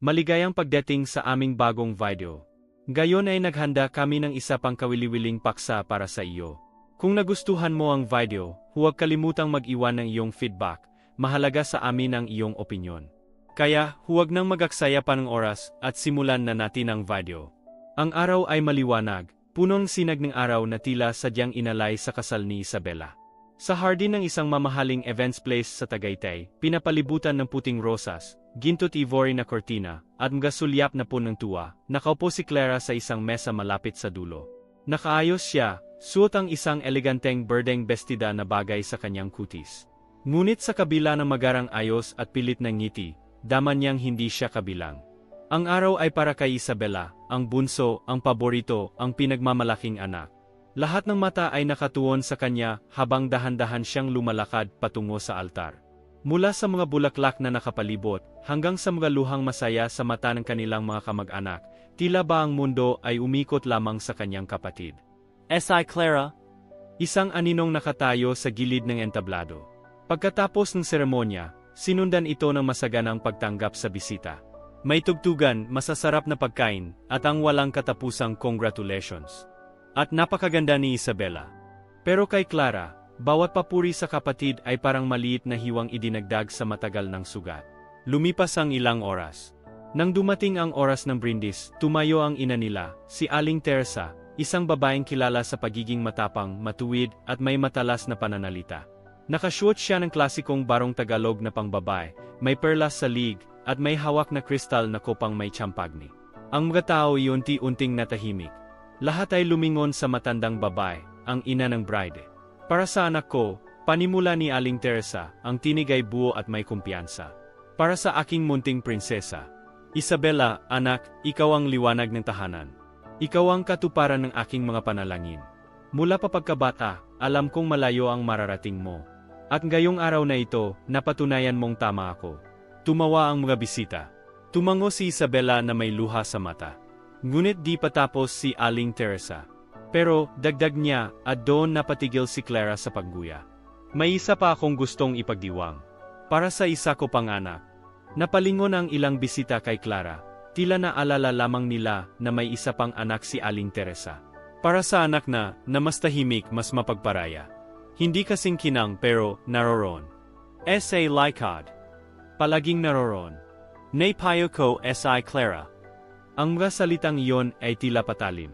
Maligayang pagdating sa aming bagong video. Gayon ay naghanda kami ng isa pang kawili-wiling paksa para sa iyo. Kung nagustuhan mo ang video, huwag kalimutang mag-iwan ng iyong feedback. Mahalaga sa amin ang iyong opinyon. Kaya, huwag nang magaksaya pa ng oras at simulan na natin ang video. Ang araw ay maliwanag, punong sinag ng araw na tila sadyang inalay sa kasal ni Isabela. Sa hardin ng isang mamahaling events place sa Tagaytay, pinapalibutan ng puting rosas, gintot ivory na kortina, at magasulyap na punong tuwa, nakaupo si Clara sa isang mesa malapit sa dulo. Nakaayos siya, suot ang isang eleganteng berdeng bestida na bagay sa kanyang kutis. Ngunit sa kabila ng magarang ayos at pilit ng ngiti, daman niyang hindi siya kabilang. Ang araw ay para kay Isabela, ang bunso, ang paborito, ang pinagmamalaking anak. Lahat ng mata ay nakatuon sa kanya habang dahan-dahan siyang lumalakad patungo sa altar. Mula sa mga bulaklak na nakapalibot hanggang sa mga luhang masaya sa mata ng kanilang mga kamag-anak, tila ba ang mundo ay umikot lamang sa kanyang kapatid. S.I. Clara, Isang aninong nakatayo sa gilid ng entablado. Pagkatapos ng seremonya, sinundan ito ng masaganang pagtanggap sa bisita. May tugtugan, masasarap na pagkain, at ang walang katapusang congratulations. At napakaganda ni Isabela. Pero kay Clara, bawat papuri sa kapatid ay parang maliit na hiwang idinagdag sa matagal ng sugat. Lumipas ang ilang oras. Nang dumating ang oras ng brindis, tumayo ang ina nila, si Aling Teresa, isang babaeng kilala sa pagiging matapang, matuwid, at may matalas na pananalita. Nakashoot siya ng klasikong barong Tagalog na pangbabae, may perlas sa lig, at may hawak na kristal na kopang may champagni. Ang mga tao iunti-unting natahimik. Lahat ay lumingon sa matandang babae, ang ina ng bride. Para sa anak ko, panimula ni Aling Teresa, ang tinig ay buo at may kumpiyansa. Para sa aking munting prinsesa. Isabella, anak, ikaw ang liwanag ng tahanan. Ikaw ang katuparan ng aking mga panalangin. Mula pa pagkabata, alam kong malayo ang mararating mo. At ngayong araw na ito, napatunayan mong tama ako. Tumawa ang mga bisita. Tumango si Isabella na may luha sa mata. Ngunit di patapos si Aling Teresa. Pero, dagdag niya, at doon napatigil si Clara sa pagguya. May isa pa akong gustong ipagdiwang. Para sa isa ko pang anak. Napalingon ang ilang bisita kay Clara. Tila naalala lamang nila na may isa pang anak si Aling Teresa. Para sa anak na, na mas tahimik mas mapagparaya. Hindi kasing kinang pero naroroon. S.A. Lycod. Palaging naroroon. Nay payo ko S.I. Clara. Ang mga salitang iyon ay tila patalim.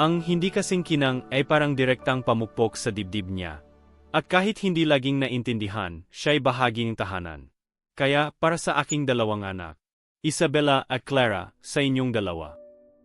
Ang hindi kasing kinang ay parang direktang pamukpok sa dibdib niya. At kahit hindi laging naintindihan, siya'y bahagi ng tahanan. Kaya, para sa aking dalawang anak, Isabella at Clara, sa inyong dalawa.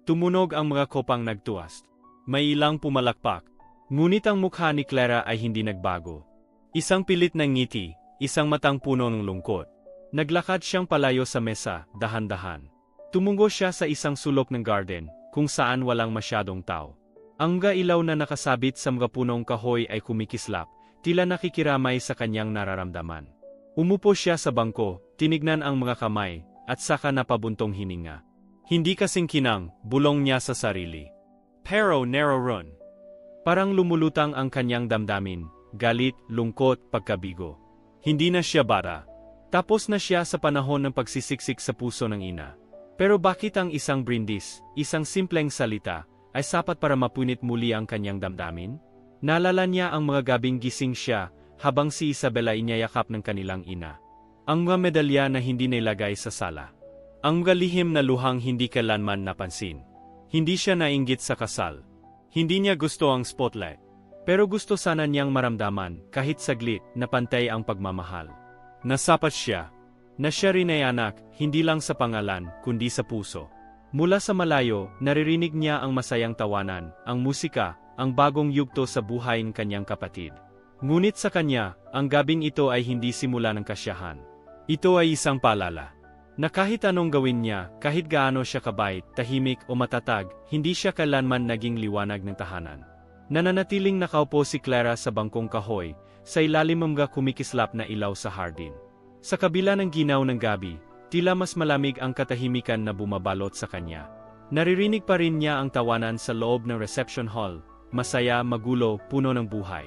Tumunog ang mga kopang nagtuwast. May ilang pumalakpak. Ngunit ang mukha ni Clara ay hindi nagbago. Isang pilit ng ngiti, isang matang puno ng lungkot. Naglakad siyang palayo sa mesa, dahan-dahan. Tumungo siya sa isang sulok ng garden, kung saan walang masyadong tao. Ang mga ilaw na nakasabit sa mga punong kahoy ay kumikislap, tila nakikiramay sa kanyang nararamdaman. Umupo siya sa bangko, tinignan ang mga kamay, at saka napabuntong hininga. Hindi kasing kinang, bulong niya sa sarili. Pero naroon. Parang lumulutang ang kanyang damdamin, galit, lungkot, pagkabigo. Hindi na siya bata. Tapos na siya sa panahon ng pagsisiksik sa puso ng ina. Pero bakit ang isang brindis, isang simpleng salita, ay sapat para mapunit muli ang kanyang damdamin? Nalala niya ang mga gabing gising siya, habang si Isabella inyayakap ng kanilang ina. Ang mga medalya na hindi nilagay sa sala. Ang mga lihim na luhang hindi kailanman napansin. Hindi siya nainggit sa kasal. Hindi niya gusto ang spotlight. Pero gusto sana niyang maramdaman, kahit saglit, na pantay ang pagmamahal. Nasapat siya, na siya rin ay anak, hindi lang sa pangalan, kundi sa puso. Mula sa malayo, naririnig niya ang masayang tawanan, ang musika, ang bagong yugto sa buhay ng kanyang kapatid. Ngunit sa kanya, ang gabing ito ay hindi simula ng kasyahan. Ito ay isang paalala. Na kahit anong gawin niya, kahit gaano siya kabait, tahimik o matatag, hindi siya kailanman naging liwanag ng tahanan. Nananatiling nakaupo si Clara sa bangkong kahoy, sa ilalim ng kumikislap na ilaw sa hardin. Sa kabila ng ginaw ng gabi, tila mas malamig ang katahimikan na bumabalot sa kanya. Naririnig pa rin niya ang tawanan sa loob ng reception hall, masaya, magulo, puno ng buhay.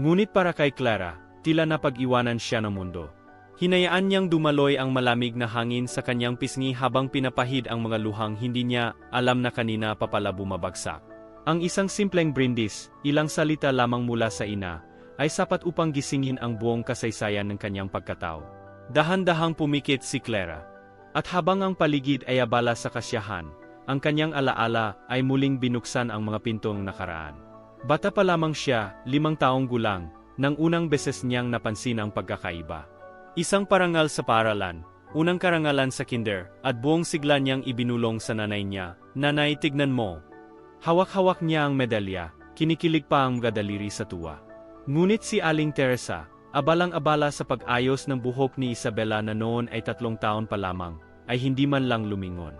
Ngunit para kay Clara, tila napag-iwanan siya ng mundo. Hinayaan niyang dumaloy ang malamig na hangin sa kanyang pisngi habang pinapahid ang mga luhang hindi niya alam na kanina papala bumabagsak. Ang isang simpleng brindis, ilang salita lamang mula sa ina, ay sapat upang gisingin ang buong kasaysayan ng kanyang pagkatao. Dahan-dahang pumikit si Clara. At habang ang paligid ay abala sa kasyahan, ang kanyang alaala ay muling binuksan ang mga pintong nakaraan. Bata pa lamang siya, limang taong gulang, nang unang beses niyang napansin ang pagkakaiba. Isang parangal sa paralan, unang karangalan sa kinder, at buong sigla niyang ibinulong sa nanay niya, Nanay, tignan mo. Hawak-hawak niya ang medalya, kinikilig pa ang mga daliri sa tuwa. Ngunit si Aling Teresa, abalang-abala sa pag-ayos ng buhok ni Isabela na noon ay tatlong taon pa lamang, ay hindi man lang lumingon.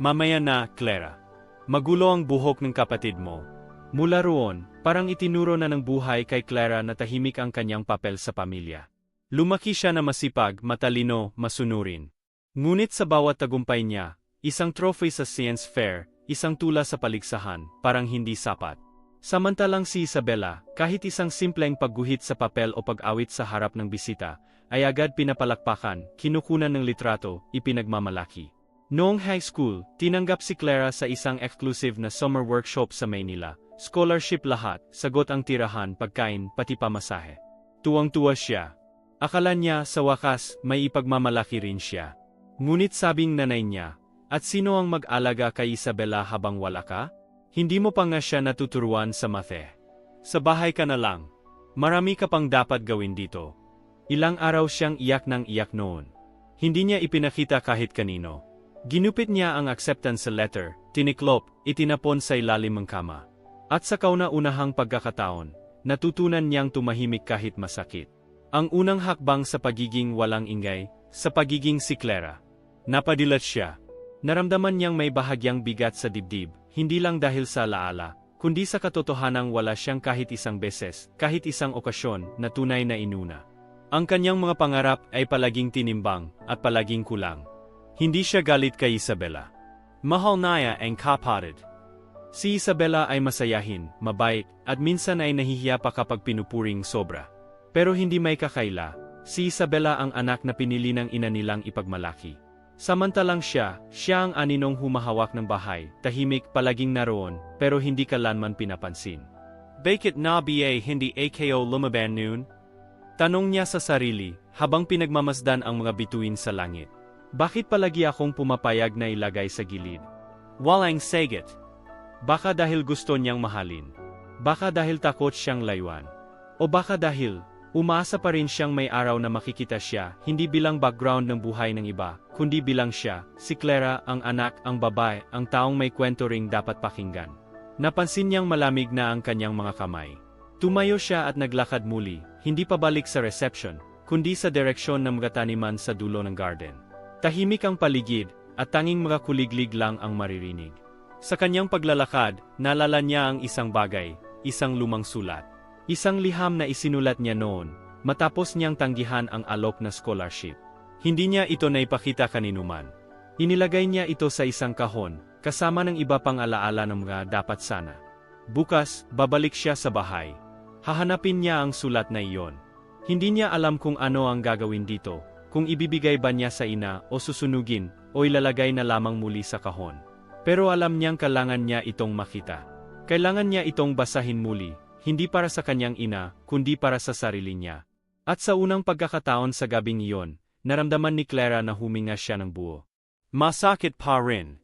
Mamaya na, Clara. Magulo ang buhok ng kapatid mo. Mula roon, parang itinuro na ng buhay kay Clara na tahimik ang kanyang papel sa pamilya. Lumaki siya na masipag, matalino, masunurin. Ngunit sa bawat tagumpay niya, isang trophy sa science fair, isang tula sa paligsahan, parang hindi sapat. Samantalang si Isabella, kahit isang simpleng pagguhit sa papel o pag-awit sa harap ng bisita, ay agad pinapalakpakan, kinukunan ng litrato, ipinagmamalaki. Noong high school, tinanggap si Clara sa isang exclusive na summer workshop sa Maynila. Scholarship lahat, sagot ang tirahan, pagkain, pati pamasahe. Tuwang-tuwa siya. Akala niya sa wakas may ipagmamalaki rin siya. Ngunit sabing nanay niya, at sino ang mag-alaga kay Isabella habang wala ka? Hindi mo pa nga siya natuturuan sa mathe. Sa bahay ka na lang. Marami ka pang dapat gawin dito. Ilang araw siyang iyak ng iyak noon. Hindi niya ipinakita kahit kanino. Ginupit niya ang acceptance letter, tiniklop, itinapon sa ilalim ng kama. At sa kauna-unahang pagkakataon, natutunan niyang tumahimik kahit masakit. Ang unang hakbang sa pagiging walang ingay, sa pagiging si Clara. Napadilat siya. Naramdaman niyang may bahagyang bigat sa dibdib, hindi lang dahil sa laala, kundi sa katotohanang wala siyang kahit isang beses, kahit isang okasyon, na tunay na inuna. Ang kanyang mga pangarap ay palaging tinimbang, at palaging kulang. Hindi siya galit kay Isabella. Mahal naya ang kapatid. Si Isabella ay masayahin, mabait, at minsan ay nahihiya pa kapag pinupuring sobra. Pero hindi may kakaila, si Isabella ang anak na pinili ng ina nilang ipagmalaki. Samantalang siya, siya ang aninong humahawak ng bahay, tahimik palaging naroon, pero hindi kalanman pinapansin. Bakit na BA hindi AKO lumaban noon? Tanong niya sa sarili, habang pinagmamasdan ang mga bituin sa langit. Bakit palagi akong pumapayag na ilagay sa gilid? Walang sagot. Baka dahil gusto niyang mahalin. Baka dahil takot siyang layuan. O baka dahil, umaasa pa rin siyang may araw na makikita siya, hindi bilang background ng buhay ng iba, kundi bilang siya, si Clara, ang anak, ang babae, ang taong may kwento ring dapat pakinggan. Napansin niyang malamig na ang kanyang mga kamay. Tumayo siya at naglakad muli, hindi pabalik sa reception, kundi sa direksyon ng mga taniman sa dulo ng garden. Tahimik ang paligid, at tanging mga kuliglig lang ang maririnig. Sa kanyang paglalakad, nalala niya ang isang bagay, isang lumang sulat. Isang liham na isinulat niya noon, matapos niyang tanggihan ang alok na scholarship. Hindi niya ito naipakita kaninuman. Inilagay niya ito sa isang kahon, kasama ng iba pang alaala ng mga dapat sana. Bukas, babalik siya sa bahay. Hahanapin niya ang sulat na iyon. Hindi niya alam kung ano ang gagawin dito, kung ibibigay ba niya sa ina o susunugin o ilalagay na lamang muli sa kahon. Pero alam niyang kailangan niya itong makita. Kailangan niya itong basahin muli, hindi para sa kanyang ina, kundi para sa sarili niya. At sa unang pagkakataon sa gabing iyon, naramdaman ni Clara na huminga siya ng buo. Masakit pa rin.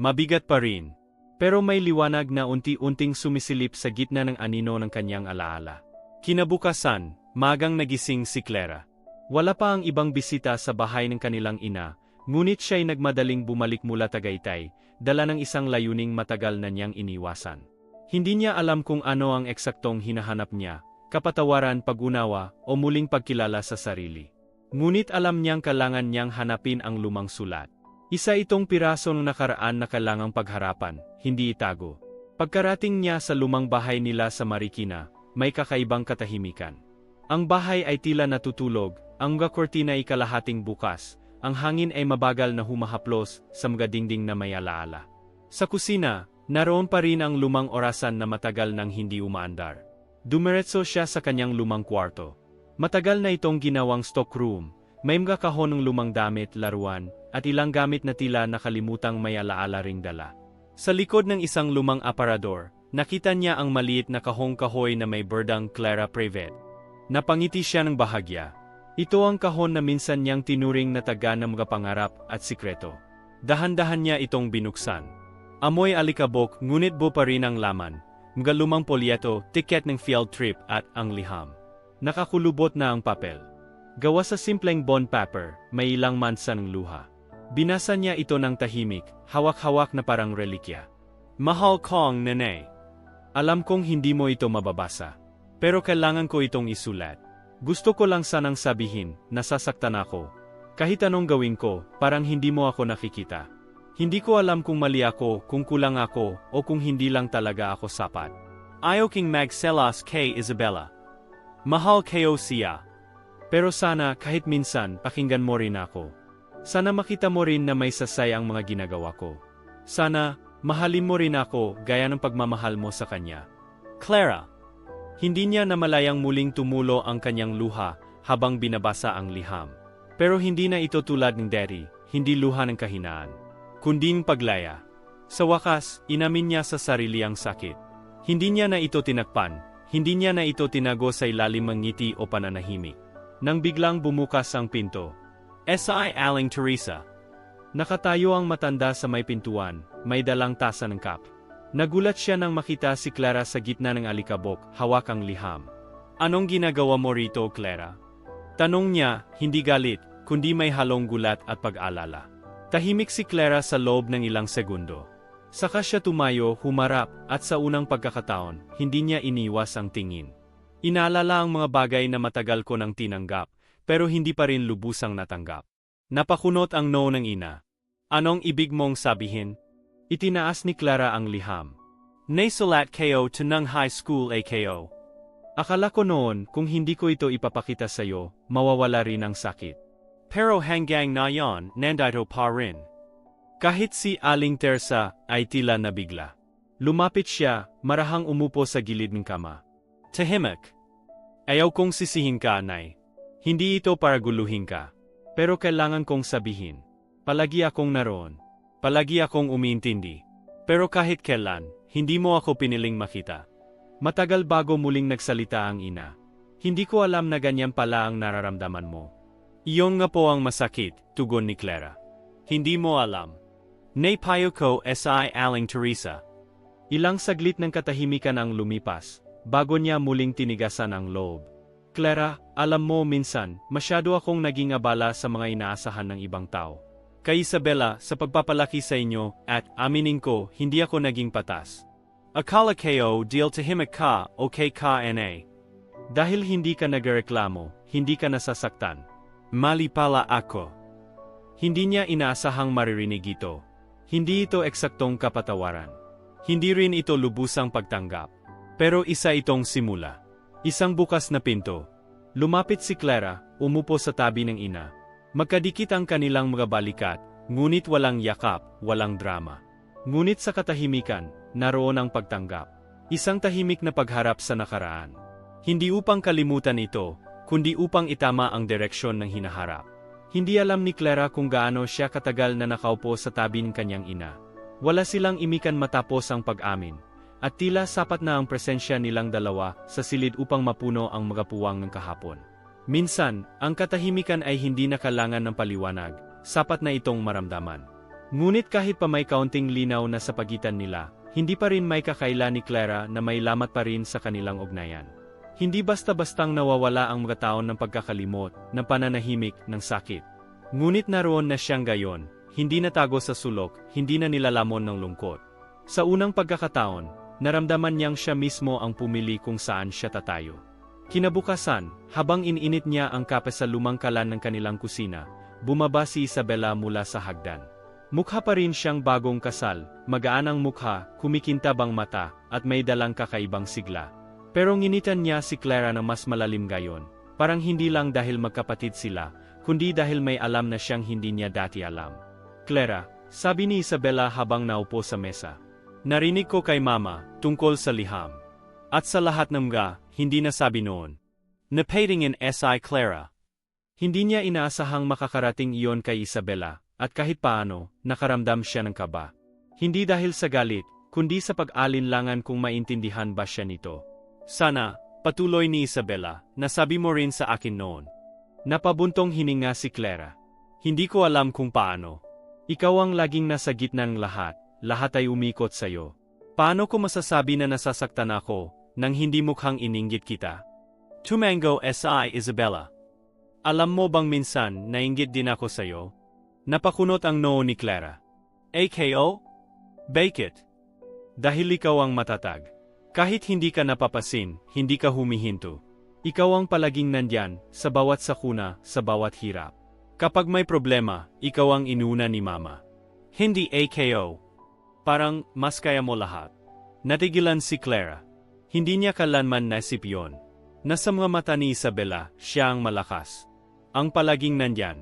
Mabigat pa rin. Pero may liwanag na unti-unting sumisilip sa gitna ng anino ng kanyang alaala. Kinabukasan, magang nagising si Clara. Wala pa ang ibang bisita sa bahay ng kanilang ina, ngunit siya'y nagmadaling bumalik mula Tagaytay, dala ng isang layuning matagal na niyang iniwasan. Hindi niya alam kung ano ang eksaktong hinahanap niya, kapatawaran, pagunawa, o muling pagkilala sa sarili. Ngunit alam niyang kailangan niyang hanapin ang lumang sulat. Isa itong piraso ng nakaraan na kailangang pagharapan, hindi itago. Pagkarating niya sa lumang bahay nila sa Marikina, may kakaibang katahimikan. Ang bahay ay tila natutulog, ang mga kortina ay kalahating bukas, ang hangin ay mabagal na humahaplos sa mga dingding na may alaala. Sa kusina, naroon pa rin ang lumang orasan na matagal nang hindi umaandar. Dumiretso siya sa kanyang lumang kwarto. Matagal na itong ginawang stockroom, May mga kahon ng lumang damit, laruan, at ilang gamit na tila nakalimutang may alaala ring dala. Sa likod ng isang lumang aparador, nakita niya ang maliit na kahong kahoy na may berdang Clara Prevet. Napangiti siya ng bahagya. Ito ang kahon na minsan niyang tinuring na taga ng mga pangarap at sikreto. Dahan-dahan niya itong binuksan. Amoy alikabok ngunit buo pa rin ang laman. Mga lumang polyeto, tiket ng field trip at ang liham. Nakakulubot na ang papel. Gawa sa simpleng bond paper, may ilang mansa ng luha. Binasa niya ito ng tahimik, hawak-hawak na parang relikya. Mahal kong nene. Alam kong hindi mo ito mababasa. Pero kailangan ko itong isulat. Gusto ko lang sanang sabihin, nasasaktan ako. Kahit anong gawin ko, parang hindi mo ako nakikita. Hindi ko alam kung mali ako, kung kulang ako, o kung hindi lang talaga ako sapat. Ayaw king magselas kay Isabella. Mahal kayo siya. Pero sana kahit minsan pakinggan mo rin ako. Sana makita mo rin na may sasay ang mga ginagawa ko. Sana mahalin mo rin ako gaya ng pagmamahal mo sa kanya. Clara. Hindi niya namalayang muling tumulo ang kanyang luha habang binabasa ang liham. Pero hindi na ito tulad ng Daddy, hindi luha ng kahinaan. Kunding paglaya. Sa wakas, inamin niya sa sarili ang sakit. Hindi niya na ito tinakpan, hindi niya na ito tinago sa ilalim ng ngiti o pananahimik. Nang biglang bumukas ang pinto. S.I. Aling Teresa. Nakatayo ang matanda sa may pintuan, may dalang tasa ng kap. Nagulat siya nang makita si Clara sa gitna ng alikabok, hawak ang liham. Anong ginagawa mo rito, Clara? Tanong niya, hindi galit, kundi may halong gulat at pag-alala. Tahimik si Clara sa loob ng ilang segundo. Saka siya tumayo, humarap, at sa unang pagkakataon, hindi niya iniwas ang tingin. Inaalala ang mga bagay na matagal ko nang tinanggap, pero hindi pa rin lubusang natanggap. Napakunot ang no ng ina. Anong ibig mong sabihin? Itinaas ni Clara ang liham. Nasulat kayo to ng high school AKO. Akala ko noon kung hindi ko ito ipapakita sa'yo, mawawala rin ang sakit. Pero hanggang na yon, nandito pa rin. Kahit si Aling Tersa ay tila nabigla. Lumapit siya, marahang umupo sa gilid ng kama. Tahimik. Ayaw kong sisihin ka, Nay. Hindi ito para guluhin ka. Pero kailangan kong sabihin. Palagi akong naroon. Palagi akong umiintindi. Pero kahit kailan, hindi mo ako piniling makita. Matagal bago muling nagsalita ang ina. Hindi ko alam na ganyan pala ang nararamdaman mo. Iyon nga po ang masakit, tugon ni Clara. Hindi mo alam. Nay payo ko S.I. Aling Teresa. Ilang saglit ng katahimikan ang lumipas, bago niya muling tinigasan ang loob. Clara, alam mo minsan, masyado akong naging abala sa mga inaasahan ng ibang tao. Kay Isabella, sa pagpapalaki sa inyo, at aminin ko, hindi ako naging patas. Akala kayo, deal tahimik ka, okay ka na. Dahil hindi ka nagreklamo, hindi ka nasasaktan. Mali pala ako. Hindi niya inaasahang maririnig ito. Hindi ito eksaktong kapatawaran. Hindi rin ito lubusang pagtanggap. Pero isa itong simula. Isang bukas na pinto. Lumapit si Clara, umupo sa tabi ng ina. Magkadikit ang kanilang mga balikat, ngunit walang yakap, walang drama. Ngunit sa katahimikan, naroon ang pagtanggap. Isang tahimik na pagharap sa nakaraan. Hindi upang kalimutan ito, kundi upang itama ang direksyon ng hinaharap. Hindi alam ni Clara kung gaano siya katagal na nakaupo sa tabi ng kanyang ina. Wala silang imikan matapos ang pag-amin, at tila sapat na ang presensya nilang dalawa sa silid upang mapuno ang mga puwang ng kahapon. Minsan, ang katahimikan ay hindi nakalangan ng paliwanag, sapat na itong maramdaman. Ngunit kahit pa may kaunting linaw na sa pagitan nila, hindi pa rin may kakaila ni Clara na may lamat pa rin sa kanilang ugnayan. Hindi basta-bastang nawawala ang mga taon ng pagkakalimot, ng pananahimik, ng sakit. Ngunit naroon na siyang gayon, hindi natago sa sulok, hindi na nilalamon ng lungkot. Sa unang pagkakataon, naramdaman niyang siya mismo ang pumili kung saan siya tatayo. Kinabukasan, habang ininit niya ang kape sa lumang kalan ng kanilang kusina, bumaba si Isabella mula sa hagdan. Mukha pa rin siyang bagong kasal, magaan ang mukha, kumikintab ang mata, at may dalang kakaibang sigla. Pero nginitan niya si Clara na mas malalim gayon, parang hindi lang dahil magkapatid sila, kundi dahil may alam na siyang hindi niya dati alam. Clara, sabi ni Isabella habang naupo sa mesa. Narinig ko kay mama, tungkol sa liham. At sa lahat ng mga, hindi na sabi noon. Napating in S.I. Clara. Hindi niya inaasahang makakarating iyon kay Isabela, at kahit paano, nakaramdam siya ng kaba. Hindi dahil sa galit, kundi sa pag-alinlangan kung maintindihan ba siya nito. Sana, patuloy ni Isabela, nasabi mo rin sa akin noon. Napabuntong hininga si Clara. Hindi ko alam kung paano. Ikaw ang laging nasa gitna ng lahat, lahat ay umikot sa'yo. Paano ko masasabi na nasasaktan ako, nang hindi mukhang ininggit kita? Tumango S.I. Isabella. Alam mo bang minsan, nainggit din ako sa'yo? Napakunot ang noo ni Clara. AKO? Bakit? Dahil ikaw ang matatag. Kahit hindi ka napapasin, hindi ka humihinto. Ikaw ang palaging nandyan, sa bawat sakuna, sa bawat hirap. Kapag may problema, ikaw ang inuna ni Mama. Hindi AKO. Parang, mas kaya mo lahat. Natigilan si Clara. Hindi niya kalanman nasip yon. Nasa mga mata ni Isabela, siya ang malakas. Ang palaging nandyan.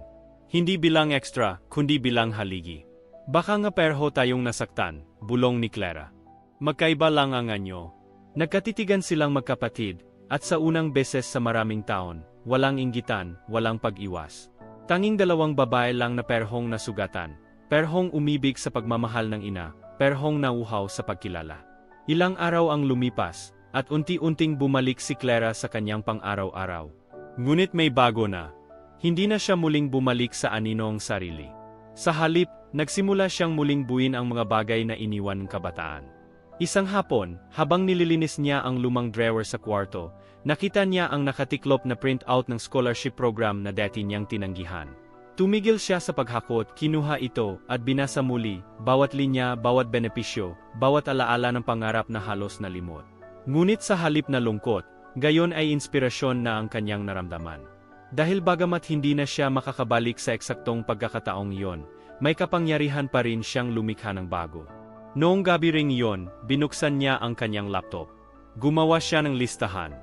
Hindi bilang extra, kundi bilang haligi. Baka nga perho tayong nasaktan, bulong ni Clara. Magkaiba lang ang anyo. Nagkatitigan silang magkapatid, at sa unang beses sa maraming taon, walang inggitan, walang pag-iwas. Tanging dalawang babae lang na perhong nasugatan, perhong umibig sa pagmamahal ng ina, perhong nauhaw sa pagkilala. Ilang araw ang lumipas, at unti-unting bumalik si Clara sa kanyang pang-araw-araw. Ngunit may bago na. Hindi na siya muling bumalik sa aninong sarili. Sa halip, nagsimula siyang muling buin ang mga bagay na iniwan ng kabataan. Isang hapon, habang nililinis niya ang lumang drawer sa kwarto, nakita niya ang nakatiklop na printout ng scholarship program na dati niyang tinanggihan. Tumigil siya sa paghakot, kinuha ito, at binasa muli, bawat linya, bawat benepisyo, bawat alaala ng pangarap na halos nalimot. Ngunit sa halip na lungkot, gayon ay inspirasyon na ang kanyang naramdaman. Dahil bagamat hindi na siya makakabalik sa eksaktong pagkakataong iyon, may kapangyarihan pa rin siyang lumikha ng bago. Noong gabi ring iyon, binuksan niya ang kanyang laptop. Gumawa siya ng listahan.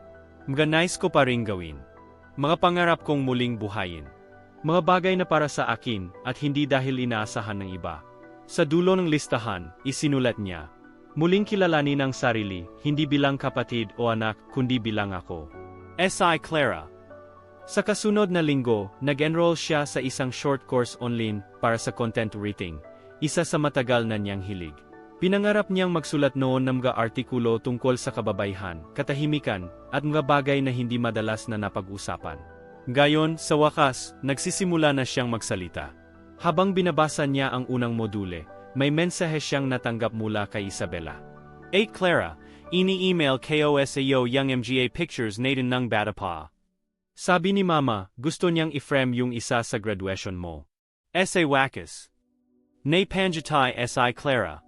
Mga nice ko pa ring gawin. Mga pangarap kong muling buhayin. Mga bagay na para sa akin at hindi dahil inaasahan ng iba. Sa dulo ng listahan, isinulat niya, Muling kilalanin ang sarili, hindi bilang kapatid o anak, kundi bilang ako. S.I. Clara Sa kasunod na linggo, nag-enroll siya sa isang short course online para sa content writing, isa sa matagal na niyang hilig. Pinangarap niyang magsulat noon ng mga artikulo tungkol sa kababayhan, katahimikan, at mga bagay na hindi madalas na napag-usapan. Gayon, sa wakas, nagsisimula na siyang magsalita. Habang binabasa niya ang unang module, may mensahe siyang natanggap mula kay Isabela. A. Clara, ini-email KOSAO Young MGA Pictures natin ng bata pa. Sabi ni Mama, gusto niyang i-frame yung isa sa graduation mo. S.A. Wakas. Nay Panjatay S.I. Clara.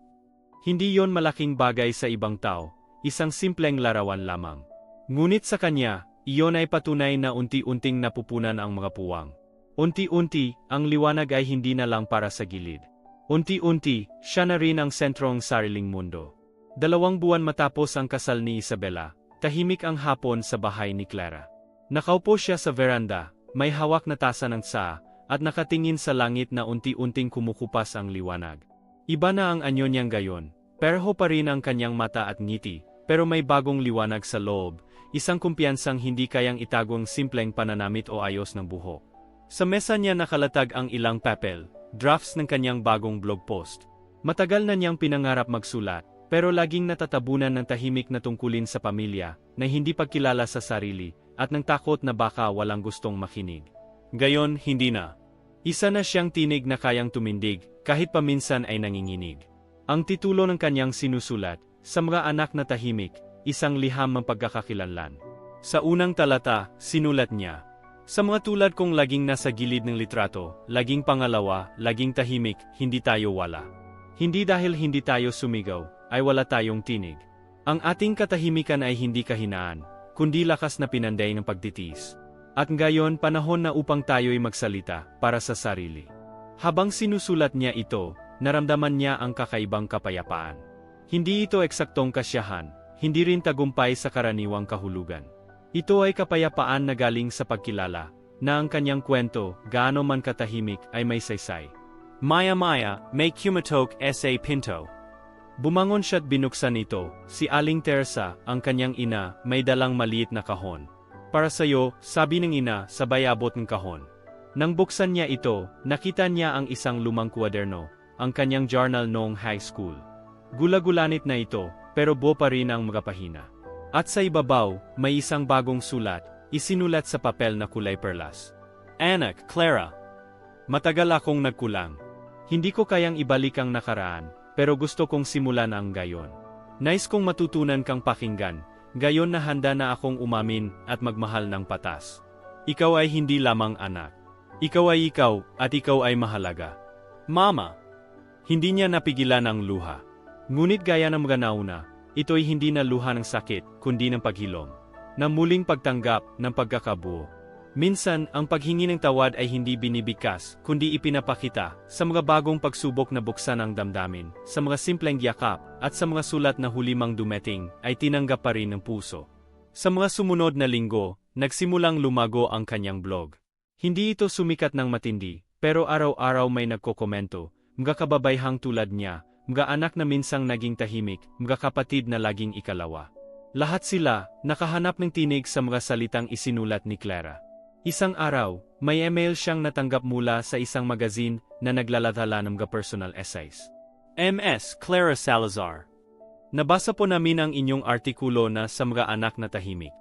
Hindi yon malaking bagay sa ibang tao, isang simpleng larawan lamang. Ngunit sa kanya, iyon ay patunay na unti-unting napupunan ang mga puwang. Unti-unti, ang liwanag ay hindi na lang para sa gilid. Unti-unti, siya na rin ang sentrong sariling mundo. Dalawang buwan matapos ang kasal ni Isabela, tahimik ang hapon sa bahay ni Clara. Nakaupo siya sa veranda, may hawak na tasa ng tsaa, at nakatingin sa langit na unti-unting kumukupas ang liwanag. Iba na ang anyo niyang gayon, perho pa rin ang kanyang mata at ngiti, pero may bagong liwanag sa loob, isang kumpiyansang hindi kayang itagong simpleng pananamit o ayos ng buhok. Sa mesa niya nakalatag ang ilang papel, drafts ng kanyang bagong blog post. Matagal na niyang pinangarap magsulat, pero laging natatabunan ng tahimik na tungkulin sa pamilya, na hindi pagkilala sa sarili, at ng takot na baka walang gustong makinig. Gayon, hindi na. Isa na siyang tinig na kayang tumindig, kahit paminsan ay nanginginig. Ang titulo ng kanyang sinusulat, sa mga anak na tahimik, isang liham ng pagkakakilanlan. Sa unang talata, sinulat niya, Sa mga tulad kong laging nasa gilid ng litrato, laging pangalawa, laging tahimik, hindi tayo wala. Hindi dahil hindi tayo sumigaw, ay wala tayong tinig. Ang ating katahimikan ay hindi kahinaan, kundi lakas na pinanday ng pagtitiis. At ngayon panahon na upang tayo'y magsalita, para sa sarili. Habang sinusulat niya ito, naramdaman niya ang kakaibang kapayapaan. Hindi ito eksaktong kasyahan, hindi rin tagumpay sa karaniwang kahulugan. Ito ay kapayapaan na galing sa pagkilala, na ang kanyang kwento, gaano man katahimik, ay may saysay. Maya-maya, may kumatok S.A. Pinto. Bumangon siya't binuksan ito, si Aling Teresa, ang kanyang ina, may dalang maliit na kahon. Para sa'yo, sabi ng ina, sabay abot ng kahon. Nang buksan niya ito, nakita niya ang isang lumang kwaderno, ang kanyang journal noong high school. Gulagulanit na ito, pero buo pa rin ang mga pahina. At sa ibabaw, may isang bagong sulat, isinulat sa papel na kulay perlas. Anak, Clara. Matagal akong nagkulang. Hindi ko kayang ibalik ang nakaraan, pero gusto kong simulan ang gayon. Nice kong matutunan kang pakinggan, gayon na handa na akong umamin at magmahal ng patas. Ikaw ay hindi lamang anak. Ikaw ay ikaw, at ikaw ay mahalaga. Mama! Hindi niya napigilan ang luha. Ngunit gaya ng mga nauna, ito'y hindi na luha ng sakit, kundi ng paghilom. Na muling pagtanggap ng pagkakabuo. Minsan, ang paghingi ng tawad ay hindi binibikas, kundi ipinapakita sa mga bagong pagsubok na buksan ang damdamin, sa mga simpleng yakap, at sa mga sulat na hulimang dumeting, ay tinanggap pa rin ng puso. Sa mga sumunod na linggo, nagsimulang lumago ang kanyang blog. Hindi ito sumikat ng matindi, pero araw-araw may nagkokomento, mga kababayhang tulad niya, mga anak na minsang naging tahimik, mga kapatid na laging ikalawa. Lahat sila, nakahanap ng tinig sa mga salitang isinulat ni Clara. Isang araw, may email siyang natanggap mula sa isang magazine na naglalathala ng personal essays. MS Clara Salazar Nabasa po namin ang inyong artikulo na sa mga anak na tahimik.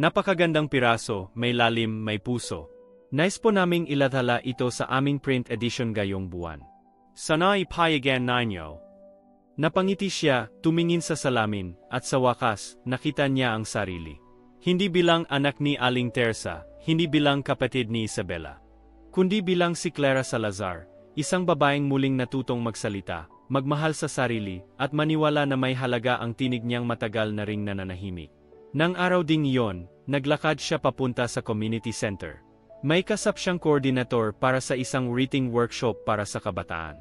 Napakagandang piraso, may lalim, may puso. Nice po naming ilathala ito sa aming print edition gayong buwan. Sana ipayagan ninyo. Napangiti siya, tumingin sa salamin, at sa wakas, nakita niya ang sarili. Hindi bilang anak ni Aling Teresa, hindi bilang kapatid ni Isabella. Kundi bilang si Clara Salazar, isang babaeng muling natutong magsalita, magmahal sa sarili, at maniwala na may halaga ang tinig niyang matagal na ring nananahimik. Nang araw ding iyon, naglakad siya papunta sa community center. May kasap siyang koordinator para sa isang reading workshop para sa kabataan.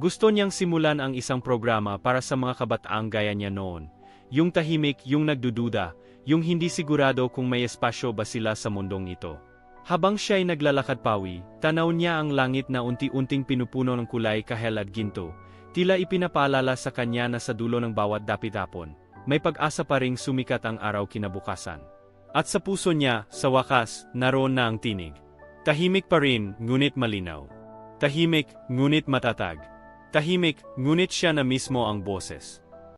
Gusto niyang simulan ang isang programa para sa mga kabataang gaya niya noon. Yung tahimik, yung nagdududa, yung hindi sigurado kung may espasyo ba sila sa mundong ito. Habang siya ay naglalakad pawi, tanaw niya ang langit na unti-unting pinupuno ng kulay kahel at ginto, tila ipinapaalala sa kanya na sa dulo ng bawat dapitapon, may pag-asa pa ring sumikat ang araw kinabukasan. At sa puso niya, sa wakas, naroon na ang tinig. Tahimik pa rin, ngunit malinaw. Tahimik, ngunit matatag. Tahimik, ngunit siya na mismo ang boses.